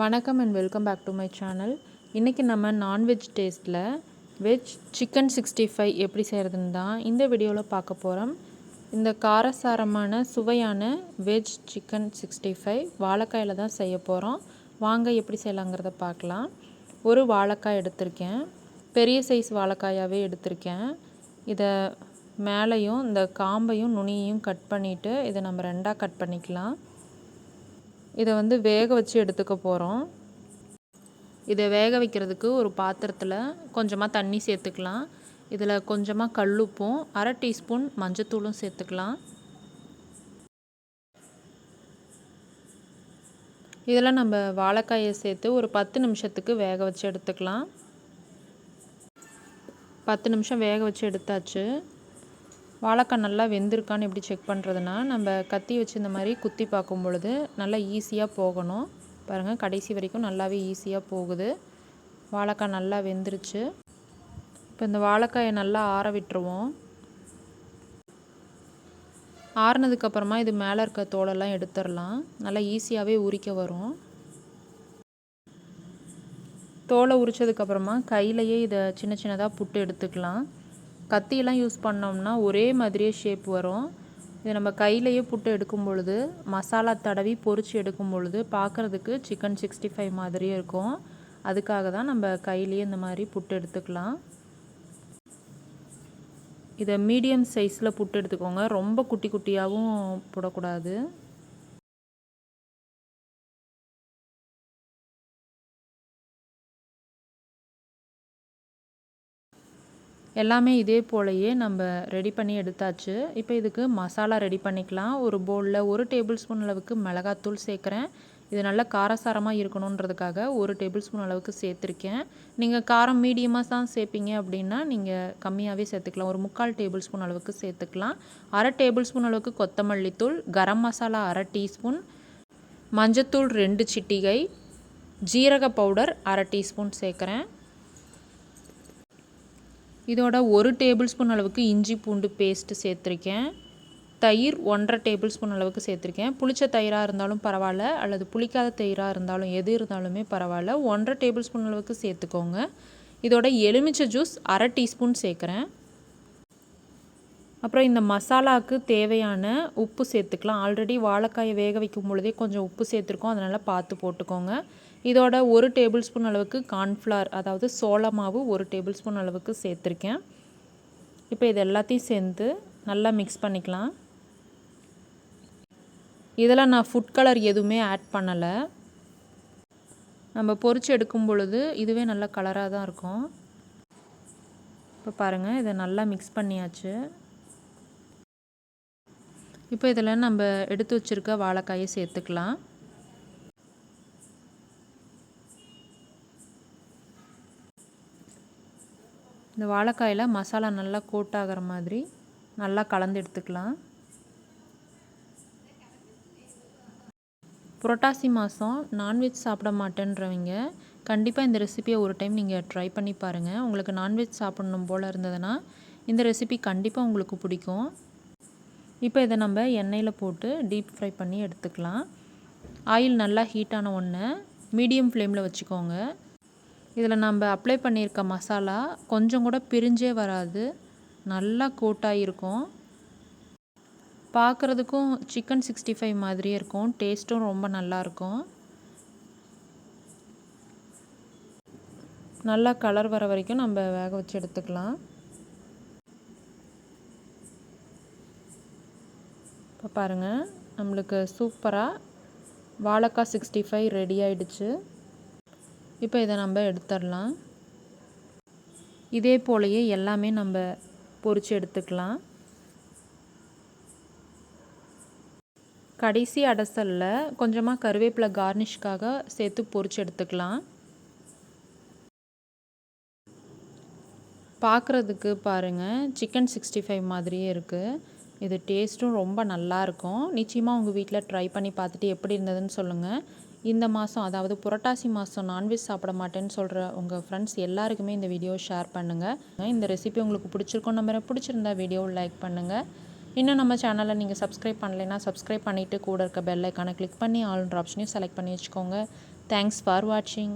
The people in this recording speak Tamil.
வணக்கம் and welcome back to my channel இன்றைக்கி நம்ம நான்வெஜ் டேஸ்ட்டில் வெஜ் சிக்கன் சிக்ஸ்டி ஃபைவ் எப்படி செய்கிறதுன்னு தான் இந்த வீடியோவில் பார்க்க போகிறோம் இந்த காரசாரமான சுவையான வெஜ் சிக்கன் சிக்ஸ்டி ஃபைவ் வாழைக்காயில் தான் செய்ய போகிறோம் வாங்க எப்படி செய்யலாங்கிறத பார்க்கலாம். ஒரு வாழைக்காய் எடுத்திருக்கேன். பெரிய சைஸ் வாழைக்காயாகவே எடுத்திருக்கேன். இதை மேலேயும் இந்த காம்பையும் நுனியையும் கட் பண்ணிவிட்டு இதை நம்ம ரெண்டாக கட் பண்ணிக்கலாம். இதை வந்து வேக வச்சு எடுத்துக்க போகிறோம் இதை வேக வைக்கிறதுக்கு ஒரு பாத்திரத்தில் கொஞ்சமாக தண்ணி சேர்த்துக்கலாம். இதில் கொஞ்சமாக கல்லுப்பும் அரை டீஸ்பூன் மஞ்சத்தூளும் சேர்த்துக்கலாம். இதில் நம்ம வாழைக்காயை சேர்த்து ஒரு பத்து நிமிஷத்துக்கு வேக வச்சு எடுத்துக்கலாம். பத்து நிமிஷம் வேக வச்சு எடுத்தாச்சு. வாழைக்காய் நல்லா வெந்திருக்கான்னு எப்படி செக் பண்ணுறதுனா நம்ம கத்தி வச்சு இந்த மாதிரி குத்தி பார்க்கும் பொழுது நல்லா ஈஸியாக போகணும். பாருங்கள் கடைசி வரைக்கும் நல்லாவே ஈஸியாக போகுது. வாழைக்காய் நல்லா வெந்துருச்சு. இப்போ இந்த வாழைக்காயை நல்லா ஆற விட்டுருவோம். ஆறுனதுக்கப்புறமா இது மேலே இருக்க தோலெல்லாம் எடுத்துடலாம். நல்லா ஈஸியாகவே உரிக்க வரும். தோலை உரித்ததுக்கப்புறமா கையிலையே இதை சின்ன சின்னதாக புட்டு எடுத்துக்கலாம். கத்தியெல்லாம் யூஸ் பண்ணோம்னா ஒரே மாதிரியே ஷேப் வரும். இது நம்ம கையிலையே புட்டு எடுக்கும் பொழுது மசாலா தடவி பொறிச்சு எடுக்கும் பொழுது பார்க்குறதுக்கு சிக்கன் சிக்ஸ்டி ஃபைவ் மாதிரியே இருக்கும். அதுக்காக தான் நம்ம கையிலேயே இந்த மாதிரி புட்டு எடுத்துக்கலாம். இதை மீடியம் சைஸில் புட்டு எடுத்துக்கோங்க. ரொம்ப குட்டி குட்டியாகவும் போடக்கூடாது. எல்லாமே இதே போலயே நம்ம ரெடி பண்ணி எடுத்தாச்சு. இப்போ இதுக்கு மசாலா ரெடி பண்ணிக்கலாம். ஒரு பவுலில் ஒரு டேபிள் ஸ்பூன் அளவுக்கு மிளகாத்தூள் சேர்க்குறேன். இது நல்லா காரசாரமாக இருக்கணுன்றதுக்காக ஒரு டேபிள் ஸ்பூன் அளவுக்கு சேர்த்துருக்கேன். நீங்கள் காரம் மீடியமாக தான் சேர்ப்பீங்க அப்படின்னா நீங்கள் கம்மியாகவே சேர்த்துக்கலாம். ஒரு முக்கால் டேபிள் ஸ்பூன் அளவுக்கு சேர்த்துக்கலாம். அரை டேபிள் ஸ்பூன் அளவுக்கு கொத்தமல்லி தூள் கரம் மசாலா அரை டீஸ்பூன் மஞ்சத்தூள் ரெண்டு சிட்டிகை ஜீரக பவுடர் அரை டீஸ்பூன் சேர்க்குறேன். இதோட ஒரு டேபிள் ஸ்பூன் அளவுக்கு இஞ்சி பூண்டு பேஸ்ட்டு சேர்த்துருக்கேன். தயிர் ஒன்றரை டேபிள் ஸ்பூன் அளவுக்கு சேர்த்துருக்கேன். புளிச்ச தயிராக இருந்தாலும் பரவாயில்ல அல்லது புளிக்காத தயிராக இருந்தாலும் எது இருந்தாலுமே பரவாயில்ல. ஒன்றரை டேபிள் ஸ்பூன் அளவுக்கு சேர்த்துக்கோங்க. இதோட எலுமிச்சை ஜூஸ் அரை டீஸ்பூன் சேர்க்குறேன். அப்புறம் இந்த மசாலாவுக்கு தேவையான உப்பு சேர்த்துக்கலாம். ஆல்ரெடி வாழைக்காயை வேக வைக்கும் பொழுதே கொஞ்சம் உப்பு சேர்த்துருக்கோம். அதனால் பார்த்து போட்டுக்கோங்க. இதோட ஒரு டேபிள் ஸ்பூன் அளவுக்கு கார்ன்ஃப்ளார் அதாவது சோள மாவு ஒரு டேபிள் ஸ்பூன் அளவுக்கு சேர்த்துருக்கேன். இப்போ இது எல்லாத்தையும் சேர்ந்து நல்லா மிக்ஸ் பண்ணிக்கலாம். இதெல்லாம் நான் ஃபுட் கலர் எதுவுமே ஆட் பண்ணலை. நம்ம பொறிச்சு எடுக்கும் பொழுது இதுவே நல்ல கலராக தான் இருக்கும். இப்போ பாருங்கள் இதை நல்லா மிக்ஸ் பண்ணியாச்சு. இப்போ இதில் நம்ம எடுத்து வச்சுருக்க வாழைக்காயை சேர்த்துக்கலாம். இந்த வாழைக்காயில் மசாலா நல்லா கூட்டாகிற மாதிரி நல்லா கலந்து எடுத்துக்கலாம். புரட்டாசி மாதம் நான்வெஜ் சாப்பிட மாட்டேன்றவங்க கண்டிப்பாக இந்த ரெசிபியை ஒரு டைம் நீங்கள் ட்ரை பண்ணி பாருங்கள் உங்களுக்கு நான்வெஜ் சாப்பிட்ணும் போல் இருந்ததுன்னா இந்த ரெசிபி கண்டிப்பாக உங்களுக்கு பிடிக்கும். இப்போ இதை நம்ம எண்ணெயில் போட்டு டீப் ஃப்ரை பண்ணி எடுத்துக்கலாம். ஆயில் நல்லா ஹீட்டான ஒன்று மீடியம் ஃப்ளேமில் வச்சுக்கோங்க. இதில் நம்ம அப்ளை பண்ணியிருக்க மசாலா கொஞ்சம் கூட பிரிஞ்சே வராது. நல்லா கோட்டாக இருக்கும் பார்க்குறதுக்கும் சிக்கன் சிக்ஸ்டி ஃபைவ் மாதிரியே இருக்கும். டேஸ்ட்டும் ரொம்ப நல்லாயிருக்கும் நல்லா கலர் வர வரைக்கும் நம்ம வேக வச்சு எடுத்துக்கலாம். இப்போ பாருங்கள் நம்மளுக்கு சூப்பராக வாழைக்காய் சிக்ஸ்டி ஃபைவ் ரெடி ஆகிடுச்சு இப்போ இதை நம்ம எடுத்துடலாம். இதே போலயே எல்லாமே நம்ம பொறிச்சு எடுத்துக்கலாம். கடைசி அடசலில் கொஞ்சமாக கருவேப்பிலை கார்னிஷ்காக சேர்த்து பொறிச்சு எடுத்துக்கலாம். பார்க்குறதுக்கு பாருங்கள் சிக்கன் சிக்ஸ்டி ஃபைவ் மாதிரியே இருக்குது இது டேஸ்ட்டும் ரொம்ப நல்லாயிருக்கும் நிச்சயமாக உங்கள் வீட்டில் ட்ரை பண்ணி பார்த்துட்டு எப்படி இருந்ததுன்னு சொல்லுங்கள் இந்த மாதம் அதாவது புரட்டாசி மாதம் நான்வெஜ் சாப்பிட மாட்டேன்னு சொல்கிற உங்கள் ஃப்ரெண்ட்ஸ் எல்லாருக்குமே இந்த வீடியோ ஷேர் பண்ணுங்கள் இந்த ரெசிபி உங்களுக்கு பிடிச்சிருக்கோம் நம்ம பிடிச்சிருந்தா வீடியோவை லைக் பண்ணுங்கள் இன்னும் நம்ம சேனலை நீங்கள் சப்ஸ்கிரைப் பண்ணலைன்னா சப்ஸ்கிரைப் பண்ணிவிட்டு கூட இருக்க பெல் ஐக்கானை கிளிக் பண்ணி ஆல்ன்ற ஆப்ஷனையும் செலக்ட் பண்ணி வச்சுக்கோங்க. தேங்க்ஸ் ஃபார் வாட்சிங்